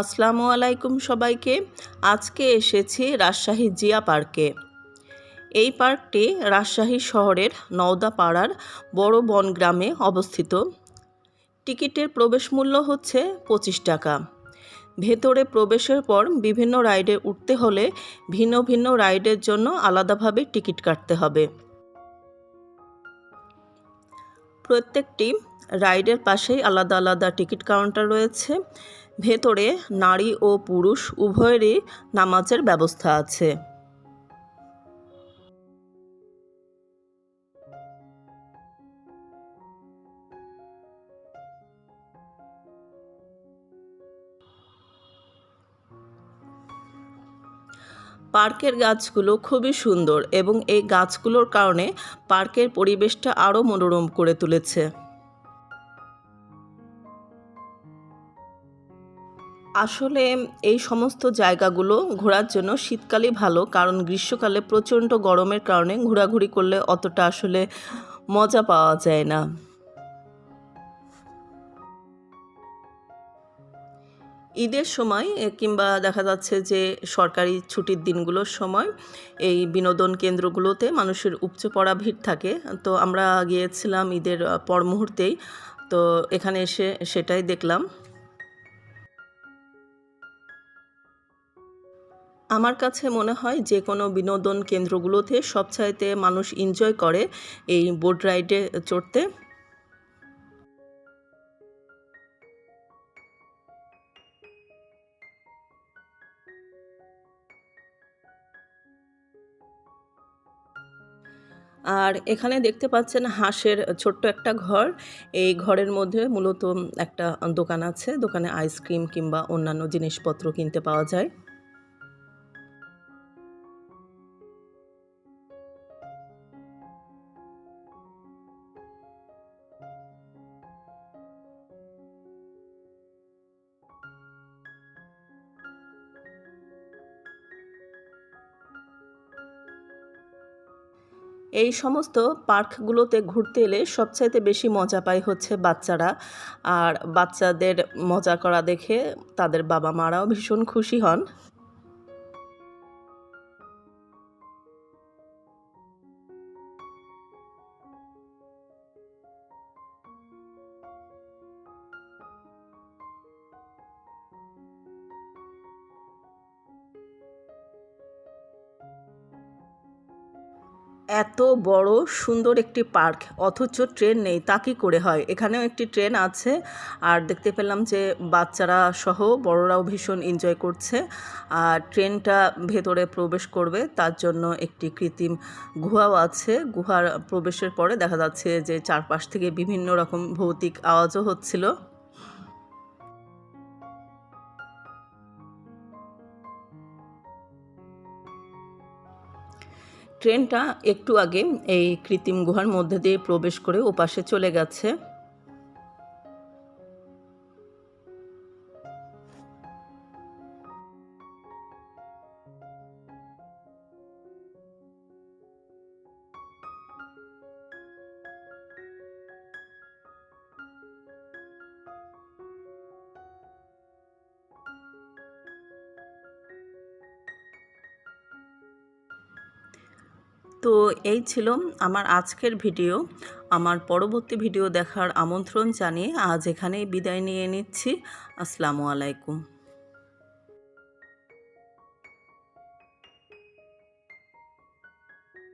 আসসালামু আলাইকুম সবাইকে। আজকে এসেছি রাজশাহী জিয়া পার্কে। এই পার্কটি রাজশাহী শহরের নওদাপাড়ার বড় বন গ্রামে অবস্থিত। টিকিটের প্রবেশ মূল্য হচ্ছে পঁচিশ টাকা। ভেতরে প্রবেশের পর বিভিন্ন রাইডে উঠতে হলে ভিন্ন ভিন্ন রাইডের জন্য আলাদাভাবে টিকিট কাটতে হবে। প্রত্যেকটি রাইডের পাশেই আলাদা আলাদা টিকিট কাউন্টার রয়েছে। ভেতরে নারী ও পুরুষ, উভয়েরই নামাজের ব্যবস্থা আছে। পার্কের গাছগুলো খুবই সুন্দর এবং এই গাছগুলোর কারণে পার্কের পরিবেশটা আরও মনোরম করে তুলেছে। আসলে এই সমস্ত জায়গাগুলো ঘোরার জন্য শীতকালই ভালো, কারণ গ্রীষ্মকালে প্রচণ্ড গরমের কারণে ঘোরাঘুরি করলে অতটা আসলে মজা পাওয়া যায় না। ঈদের সময় কিংবা দেখা যাচ্ছে যে সরকারি ছুটির দিনগুলোর সময় এই বিনোদন কেন্দ্রগুলোতে মানুষের উপচে পড়া ভিড় থাকে। তো আমরা গিয়েছিলাম ঈদের পর মুহূর্তেই। তো এখানে এসে সেটাই দেখলাম। আমার কাছে মনে হয় যে কোনো বিনোদন কেন্দ্রগুলোতে সবচাইতে মানুষ এনজয় করে এই বোট রাইডে চড়তে। আর এখানে দেখতে পাচ্ছেন হাঁসের ছোট্ট একটা ঘর। এই ঘরের মধ্যে মূলত একটা দোকান আছে, দোকানে আইসক্রিম কিংবা অন্যান্য জিনিসপত্র কিনতে পাওয়া যায়। এই সমস্ত পার্কগুলোতে ঘুরতে এলে সবচাইতে বেশি মজা পায় হচ্ছে বাচ্চারা। আর বাচ্চাদের মজা করা দেখে তাদের বাবা মারাও ভীষণ খুশি হন। এত বড় সুন্দর একটি পার্ক, অথচ ট্রেন নেই, তা কি করে হয়? এখানেও একটি ট্রেন আছে, আর দেখতে পেলাম যে বাচ্চারা সহ বড়রাও ভীষণ এনজয় করছে, আর ট্রেনটা ভেতরে প্রবেশ করবে, তার জন্য একটি কৃত্রিম গুহাও আছে, গুহার প্রবেশের পরে দেখা যাচ্ছে যে চারপাশ থেকে বিভিন্ন রকম ভৌতিক আওয়াজও হচ্ছিল। ট্রেনটা একটু আগে এই কৃত্রিম গুহার মধ্যে দিয়ে প্রবেশ করে ওপাশে চলে গেছে। তো এই ছিল আমার আজকের ভিডিও। আমার পরবর্তী ভিডিও দেখার আমন্ত্রণ জানিয়ে আজ এখানেই বিদায় নিয়ে নিচ্ছি। আসসালামু আলাইকুম।